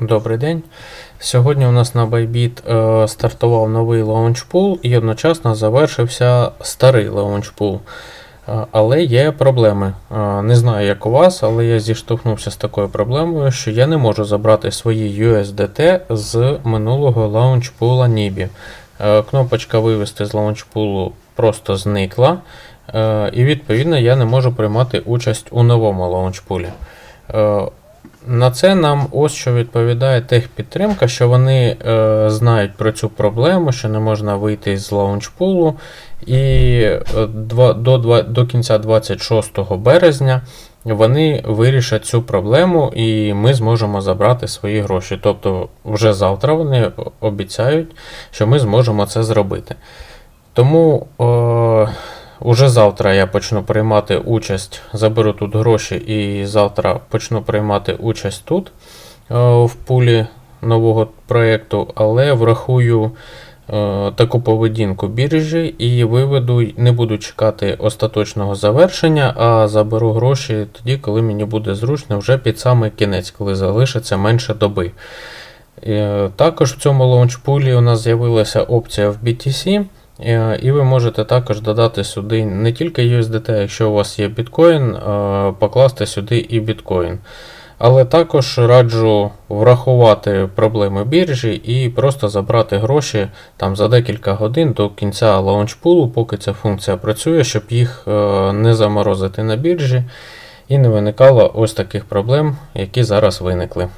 Добрий день. Сьогодні у нас на Bybit е, стартував новий лаунчпул і одночасно завершився старий лаунчпул. Е, але є проблеми. Е, не знаю, як у вас, але я зіштовхнувся з такою проблемою, що я не можу забрати свої USDT з минулого лаунчпула Nibі. Е, кнопочка вивести з лаунчпулу просто зникла, е, і відповідно я не можу приймати участь у новому лаунчпулі. Е, на це нам ось що відповідає техпідтримка, що вони е, знають про цю проблему, що не можна вийти з лаунчпулу. І е, до, два, до кінця 26 березня вони вирішать цю проблему, і ми зможемо забрати свої гроші. Тобто, вже завтра вони обіцяють, що ми зможемо це зробити. Тому е, Уже завтра я почну приймати участь, заберу тут гроші і завтра почну приймати участь тут е, в пулі нового проєкту, але врахую е, таку поведінку біржі і виведу, не буду чекати остаточного завершення, а заберу гроші тоді, коли мені буде зручно, вже під самий кінець, коли залишиться менше доби. Е, Також в цьому лаунчпулі у нас з'явилася опція в BTC. Е, І ви можете також додати сюди не тільки USDT, якщо у вас є біткоін, е, покласти сюди і біткоін. Але також раджу врахувати проблеми біржі і просто забрати гроші там за декілька годин до кінця лаунчпулу, поки ця функція працює, щоб їх е, не заморозити на біржі і не виникало ось таких проблем, які зараз виникли.